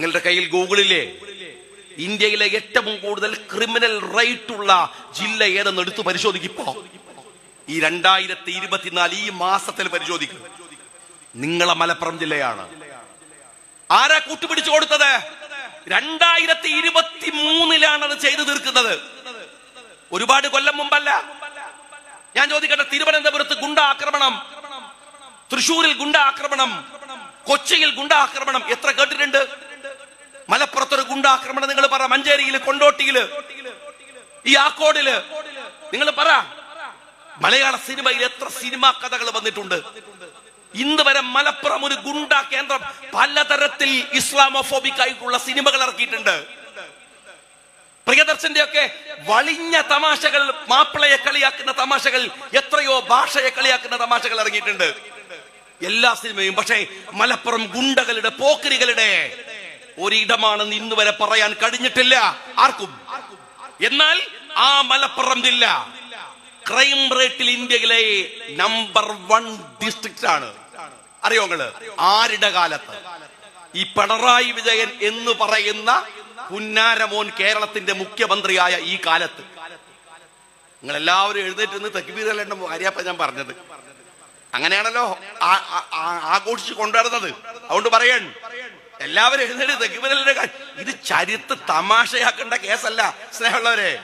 നിങ്ങളുടെ കയ്യിൽ ഗൂഗിളിലെ ഇന്ത്യയിലെ ഏറ്റവും കൂടുതൽ ക്രിമിനൽ റൈറ്റ് ഉള്ള ജില്ല ഏതെന്ന് എടുത്തു പരിശോധിക്കിപ്പോ. ഈ രണ്ടായിരത്തി ഇരുപത്തിനാല് ഈ മാസത്തിൽ പരിശോധിക്കും. നിങ്ങളെ മലപ്പുറം ജില്ലയാണ്. ആരാ കൂട്ടുപിടിച്ചു കൊടുത്തത്? രണ്ടായിരത്തി ഇരുപത്തി മൂന്നിലാണ് അത് ചെയ്തു തീർക്കുന്നത്. ഒരുപാട് കൊല്ലം മുമ്പല്ല. ഞാൻ ചോദിക്കട്ടെ തിരുവനന്തപുരത്ത് ഗുണ്ട ആക്രമണം തൃശൂരിൽ ഗുണ്ട ആക്രമണം കൊച്ചിയിൽ ഗുണ്ട ആക്രമണം എത്ര കേട്ടിട്ടുണ്ട്? മലപ്പുറത്തൊരു ഗുണ്ട ആക്രമണം നിങ്ങൾ പറ മഞ്ചേരിയിൽ കൊണ്ടോട്ടിയിൽ ഈ ആക്കോടിൽ. നിങ്ങൾ പറ മലയാള സിനിമയിൽ എത്ര സിനിമാ കഥകൾ വന്നിട്ടുണ്ട്. ഇന്ന് വരെ മലപ്പുറം ഒരു ഗുണ്ട കേന്ദ്രം പലതരത്തിൽ ഇസ്ലാമോഫോബിക് ആയിട്ടുള്ള സിനിമകൾ ഇറക്കിയിട്ടുണ്ട്. പ്രിയദർശന്റെ ഒക്കെ വളിഞ്ഞ തമാശകൾ മാപ്പിളയെ കളിയാക്കുന്ന തമാശകൾ എത്രയോ ഭാഷയെ കളിയാക്കുന്ന തമാശകൾ ഇറങ്ങിയിട്ടുണ്ട്. എല്ലാ സിനിമയും പക്ഷേ മലപ്പുറം ഗുണ്ടകളുടെ പോക്കരികളുടെ ഒരിടമാണെന്ന് ഇന്ന് വരെ പറയാൻ കഴിഞ്ഞിട്ടില്ല. ആർക്കും? എന്നാൽ ആ മലപ്പുറം ജില്ല ക്രൈം റേറ്റിൽ ഇന്ത്യയിലെ നമ്പർ വൺ ഡിസ്ട്രിക്റ്റ് ആണ്. അറിയോ നിങ്ങൾ? ആരുടെ കാലത്ത്? ഈ പിണറായി വിജയൻ എന്ന് പറയുന്ന കുന്നാരമോൻ കേരളത്തിന്റെ മുഖ്യമന്ത്രിയായ ഈ കാലത്ത്. നിങ്ങൾ എല്ലാവരും എഴുന്നേറ്റ് നിന്ന് തെക്കുബീരല്ലേണ്ട കാര്യപ്പ ഞാൻ പറഞ്ഞത്. അങ്ങനെയാണല്ലോ ആഘോഷിച്ച് കൊണ്ടുവരുന്നത്. അതുകൊണ്ട് പറയൺ എല്ലാവരും എഴുന്നേറ്റ് തെക്കുബീരലിന്റെ ഇത് ചരിത്ര തമാശയാക്കേണ്ട കേസല്ല. സ്നേഹമുള്ളവരെ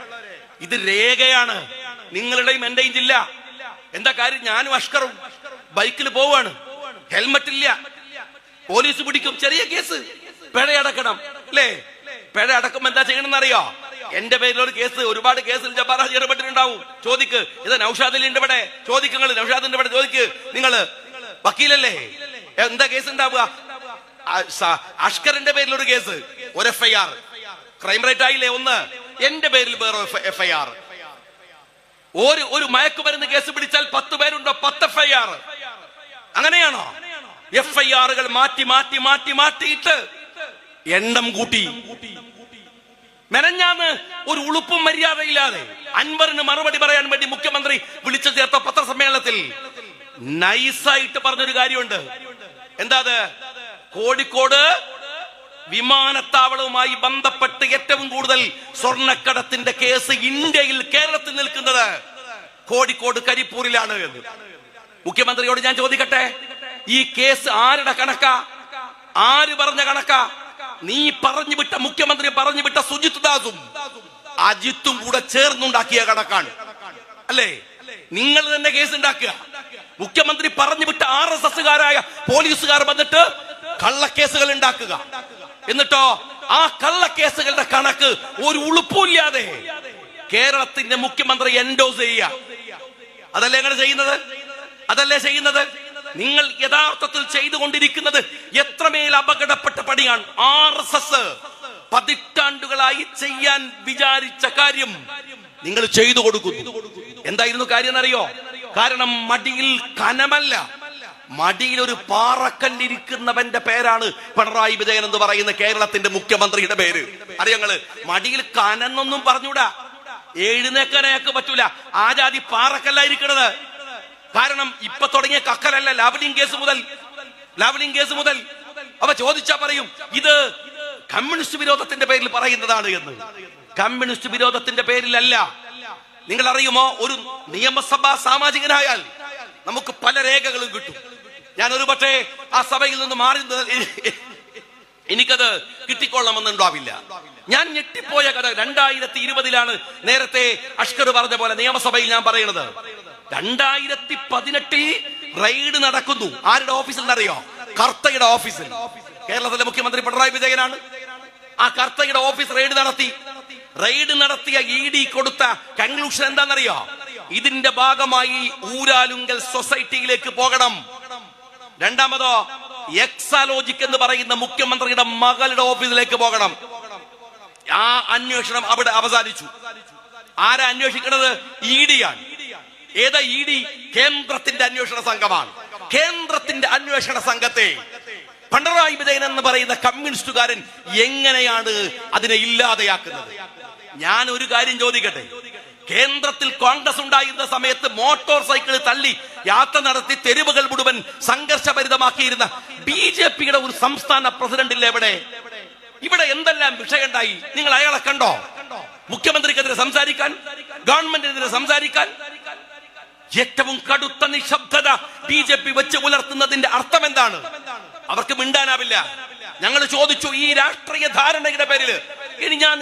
ഇത് രേഖയാണ്. നിങ്ങളുടെയും എന്റെയും ജില്ല. എന്താ കാര്യം? ഞാനും അഷ്കറും ബൈക്കിൽ പോവാണ്. ഹെൽമറ്റ് ഇല്ല. പോലീസ് പിടിക്കും. ചെറിയ കേസ്. പിഴ അടക്കണം. അല്ലേ? പിഴ അടക്കുമ്പോ എന്താ ചെയ്യണമെന്ന് അറിയോ എന്റെ പേരിൽ ഒരു കേസ്. ഒരുപാട് കേസിൽ ജബ്ബാർ ഹാജി ഇടപെട്ടിട്ടുണ്ടാവും. ചോദിക്ക്. ഇത് നൌഷാദിൽ ഉണ്ട് ഇവിടെ ചോദിക്കുങ്ങൾ നൌഷാദിന്റെ ഇവിടെ ചോദിക്ക്. നിങ്ങൾ വക്കീലല്ലേ? എന്താ കേസ് ഉണ്ടാവുക? അഷ്കറിന്റെ പേരിൽ ഒരു കേസ് ഒരു F I R crime rate ആയില്ലേ ഒന്ന്? എന്റെ പേരിൽ വേറെ എഫ് ഐ ആർ ഒരു ഒരു മയക്കുമരുന്ന് കേസ് പിടിച്ചാൽ പത്ത് പേരുണ്ടോ? പത്ത് എഫ് ഐ ആർ അങ്ങനെയാണോ? എഫ് ഐ ആറുകൾ മാറ്റി മാറ്റി മാറ്റി മാറ്റിയിട്ട് എണ്ണം കൂട്ടി. മെനഞ്ഞാന്ന് ഒരു ഉളുപ്പും മര്യാദയില്ലാതെ അൻവറിന് മറുപടി പറയാൻ വേണ്ടി മുഖ്യമന്ത്രി വിളിച്ചു ചേർത്ത പത്രസമ്മേളനത്തിൽ നൈസായിട്ട് പറഞ്ഞൊരു കാര്യമുണ്ട്. എന്താ അത്? കോഴിക്കോട് വിമാനത്താവളവുമായി ബന്ധപ്പെട്ട് ഏറ്റവും കൂടുതൽ സ്വർണക്കടത്തിന്റെ കേസ് ഇന്ത്യയിൽ കേരളത്തിൽ നിൽക്കുന്നത് കോഴിക്കോട് കരിപ്പൂരിലാണ് എന്ന്. മുഖ്യമന്ത്രിയോട് ഞാൻ ചോദിക്കട്ടെ ഈ കേസ് ആരുടെ കണക്കാ? ആര് പറഞ്ഞ കണക്കാ? നീ പറഞ്ഞു വിട്ട മുഖ്യമന്ത്രി പറഞ്ഞു വിട്ട സുജിത് ദാസും അജിത്തും കൂടെ ചേർന്നുണ്ടാക്കിയ കണക്കാണ്. അല്ലേ? നിങ്ങൾ തന്നെ കേസ് ഉണ്ടാക്കുക. മുഖ്യമന്ത്രി പറഞ്ഞു വിട്ട ആർ എസ് എസുകാരായ പോലീസുകാർ വന്നിട്ട് കള്ളക്കേസുകൾ ഉണ്ടാക്കുക. എന്നിട്ടോ ആ കള്ളക്കേസുകളുടെ കണക്ക് ഒരു ഉളുപ്പില്ലാതെ കേരളത്തിന്റെ മുഖ്യമന്ത്രി എൻഡോസ് ചെയ്യുക. അതല്ലേ അങ്ങനെ ചെയ്യുന്നത്? അതല്ലേ ചെയ്യുന്നത്? നിങ്ങൾ യഥാർത്ഥത്തിൽ ചെയ്തുകൊണ്ടിരിക്കുന്നത് എത്രമേൽ അപകടപ്പെട്ട പണിയാണ്. ആർ എസ് എസ് പതിറ്റാണ്ടുകളായി ചെയ്യാൻ വിചാരിച്ച കാര്യം നിങ്ങൾ ചെയ്തു കൊടുക്കുന്നു. എന്തായിരുന്നു കാര്യം എന്നറിയോ? കാരണം മടിയിൽ കനമല്ല. മടിയിൽ ഒരു പാറക്കല്ലിരിക്കുന്നവന്റെ പേരാണ് പിണറായി വിജയൻ എന്ന് പറയുന്ന കേരളത്തിന്റെ മുഖ്യമന്ത്രിയുടെ പേര്. അറിയങ്ങൾ മടിയിൽ കനന്നൊന്നും പറഞ്ഞൂടാ എഴുന്നേക്കാനൊക്കെ പറ്റൂല. ആ ജാതി പാറക്കല്ലായിരിക്കണത്. കാരണം ഇപ്പൊ തുടങ്ങിയ കക്കലല്ല ലാവലിംഗ് കേസ് മുതൽ. ലാവലിംഗ് കേസ് മുതൽ. അവ ചോദിച്ചാ പറയും ഇത് കമ്മ്യൂണിസ്റ്റ് വിരോധത്തിന്റെ പേരിൽ പറയുന്നതാണ് എന്ന്. കമ്മ്യൂണിസ്റ്റ് വിരോധത്തിന്റെ പേരിലല്ല. നിങ്ങൾ അറിയുമോ ഒരു നിയമസഭാ സാമാജികനായാൽ നമുക്ക് പല രേഖകളും കിട്ടും. ഞാൻ ഒരു പക്ഷേ ആ സഭയിൽ നിന്ന് മാറി എനിക്കത് കിട്ടിക്കൊള്ളണമെന്നുണ്ടാവില്ല. ഞാൻ ഞെട്ടിപ്പോയ കഥ രണ്ടായിരത്തി ഇരുപതിലാണ് നേരത്തെ അഷ്കർ പറഞ്ഞ പോലെ നിയമസഭയിൽ ഞാൻ പറയുന്നത് രണ്ടായിരത്തി പതിനെട്ടിൽ റെയ്ഡ് നടക്കുന്നു. ആരുടെ ഓഫീസിൽ അറിയോ കർത്തയുടെ ഓഫീസിൽ. കേരളത്തിലെ മുഖ്യമന്ത്രി പിണറായി വിജയനാണ്. ആ കർത്തയുടെ ഓഫീസ് റെയ്ഡ് നടത്തി. റെയ്ഡ് നടത്തിയ ഇ ഡി കൊടുത്ത കൺക്ലൂഷൻ എന്താണെന്നറിയോ? ഇതിന്റെ ഭാഗമായി ഊരാലുങ്കൽ സൊസൈറ്റിയിലേക്ക് പോകണം. രണ്ടാമതോ എക്സാലോജിക് എന്ന് പറയുന്ന മുഖ്യമന്ത്രിയുടെ മകളുടെ ഓഫീസിലേക്ക് പോകണം. ആ അന്വേഷണം അവിടെ അവസാനിച്ചു. ആരാ അന്വേഷിക്കുന്നത് ഇ ആണ്. ഏതാ ഇ ഡി? കേന്ദ്രത്തിന്റെ അന്വേഷണ സംഘമാണ്. കേന്ദ്രത്തിന്റെ അന്വേഷണ സംഘത്തെ പിണറായി വിജയൻ എന്ന് പറയുന്ന കമ്മ്യൂണിസ്റ്റുകാരൻ എങ്ങനെയാണ് അതിനെ ഇല്ലാതെയാക്കുന്നത്? ഞാൻ ഒരു കാര്യം ചോദിക്കട്ടെ? കേന്ദ്രത്തിൽ കോൺഗ്രസ് ഉണ്ടായിരുന്ന സമയത്ത് മോട്ടോർ സൈക്കിൾ തള്ളി യാത്ര നടത്തി തെരുവുകൾ മുഴുവൻ സംഘർഷഭരിതമാക്കിയിരുന്ന ബി ജെ പിയുടെ ഒരു സംസ്ഥാന പ്രസിഡന്റ് ഇല്ല എവിടെ ഇവിടെ എന്തെല്ലാം വിഷയമുണ്ടായി? നിങ്ങൾ അയാളെ കണ്ടോ? മുഖ്യമന്ത്രിക്കെതിരെ സംസാരിക്കാൻ ഗവൺമെന്റിനെതിരെ സംസാരിക്കാൻ. ഏറ്റവും കടുത്ത നിശബ്ദത ബി ജെ പി വെച്ച് പുലർത്തുന്നതിന്റെ അർത്ഥം എന്താണ് അവർക്ക് മിണ്ടാനാവില്ല. ഞങ്ങൾ ചോദിച്ചു ഈ രാഷ്ട്രീയ ധാരണയുടെ പേരിൽ ഇനി ഞാൻ